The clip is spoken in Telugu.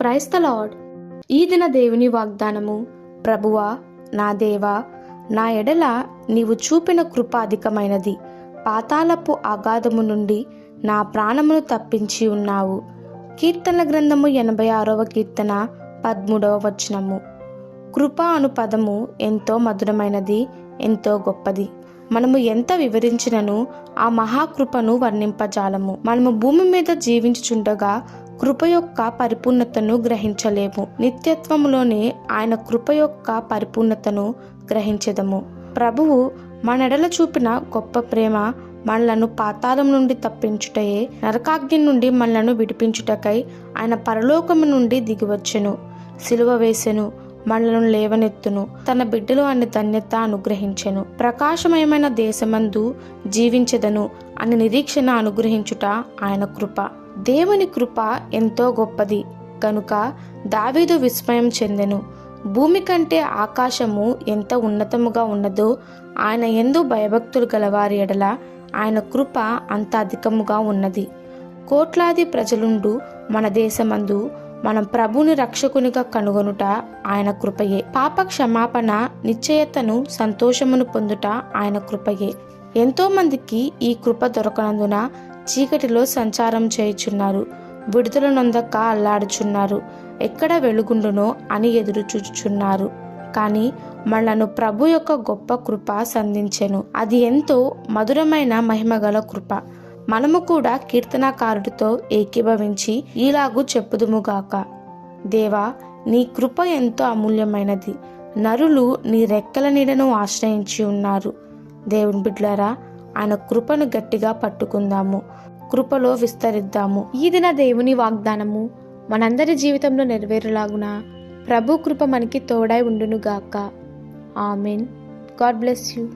Price the lord. ఈ దిన దేవుని వాగ్దానము ప్రభువా నా దేవా నా ఎడల నీవు చూపిన కృప అధికమైనది. పాతాళపు అగాధము నుండి నా ప్రాణమును తప్పించి ఉన్నావు. కీర్తనల గ్రంథము ఎనభై ఆరవ కీర్తన పదమూడవ వచనము. కృప అను పదము ఎంతో మధురమైనది ఎంతో గొప్పది. మనము ఎంత వివరించినను ఆ మహాకృపను వర్ణింపజాలము. మనము భూమి మీద జీవించుచుండగా కృప యొక్క పరిపూర్ణతను గ్రహించలేము. నిత్యత్వములోనే ఆయన కృప యొక్క పరిపూర్ణతను గ్రహించదము. ప్రభువు మనడల చూపిన గొప్ప ప్రేమ మనలను పాతాళం నుండి తప్పించుటయే నరకాగ్ని నుండి మనలను విడిపించుటకై ఆయన పరలోకము నుండి దిగివచ్చెను. సిలువ వేసెను మనలను లేవనెత్తును తన బిడ్డలు అనే ధన్యత అనుగ్రహించెను. ప్రకాశమయమైన దేశమందు జీవించదను అని నిరీక్షణ అనుగ్రహించుట ఆయన కృప. దేవుని కృప ఎంతో గొప్పది. కనుక దావీదు విస్మయం చెందెను. భూమి కంటే ఆకాశము ఎంత ఉన్నతముగా ఉన్నదో ఆయన ఎందు భయభక్తులు గలవారి ఎడల ఆయన కృప అంత అధికముగా ఉన్నది. కోట్లాది ప్రజలుండు మన దేశమందు మనం ప్రభుని రక్షకునిగా కనుగొనుట ఆయన కృపయే. పాప క్షమాపణ నిశ్చయతను సంతోషమును పొందుట ఆయన కృపయే. ఎంతోమందికి ఈ కృప దొరకనందున చీకటిలో సంచారం చేయుచున్నారు. విడుదల నొందక అల్లాడుచున్నారు ఎక్కడ వెలుగుండునో అని ఎదురు చూచుచున్నారు. కానీ మనలను ప్రభు యొక్క గొప్ప కృప సంధించెను. అది ఎంతో మధురమైన మహిమగల కృప. మనము కూడా కీర్తనాకారుడితో ఏకీభవించి ఈలాగు చెప్పుదుముగాక. దేవా నీ కృప ఎంతో అమూల్యమైనది. నరులు నీ రెక్కల నీడను ఆశ్రయించి ఉన్నారు. దేవుని బిడ్లరా ఆయన కృపను గట్టిగా పట్టుకుందాము కృపలో విస్తరిద్దాము. ఈ దిన దేవుని వాగ్దానము మనందరి జీవితంలో నెరవేరులాగున ప్రభు కృప మనకి తోడై ఉండునుగాక. ఆమెన్. God bless you.